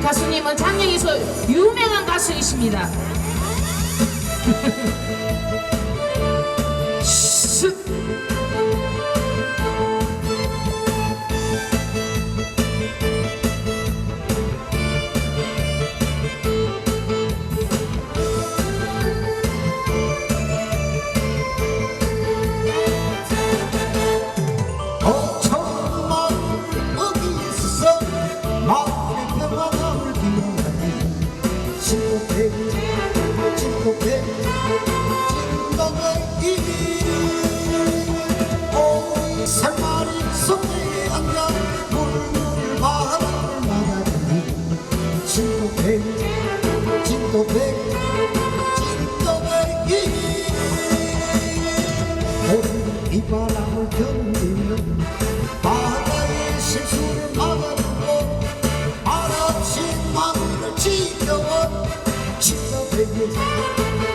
가수님은 장영에서 유명한 가수이십니다. 진도배 진도배 오이 살마리 속에 앉아 물물 바람을 맞아주니 진도배 진도배 진도배 오늘 이 바람을 견디면 바다의 실수를 막아주고 말없이 마음을 지켜워 진도배기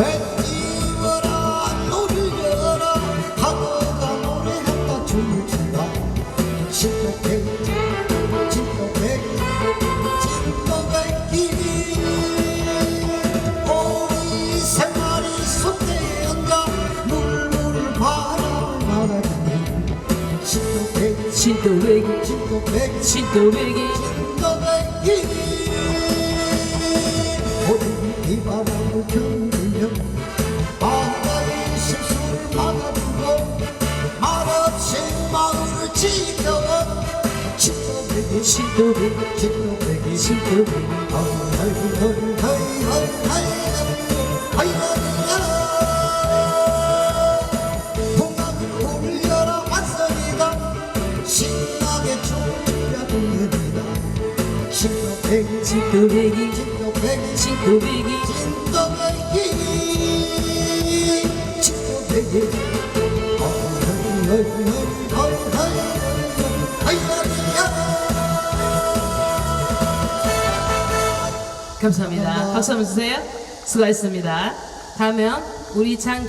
뱃집어라 노리려라 하고가 노래한다 춤을 춘다 진도백 진도백 진도백끼리 오이 생활이 얹어 물물 바람을 말아주니 진도백 진도배기 진도백 진도배기 진도백끼리 모든 이 바람을 견디 마음을 지켜워 진도백이 진도배기 진도백이 진도배기 풍악을 울려라 완성이다 신나게 춤추려 동네이다 진도백이 진도배기 진도백이 진도배기 진도백이 진도백이 감사합니다. 박수 한번 주세요. 수고하셨습니다. 다음은 우리 장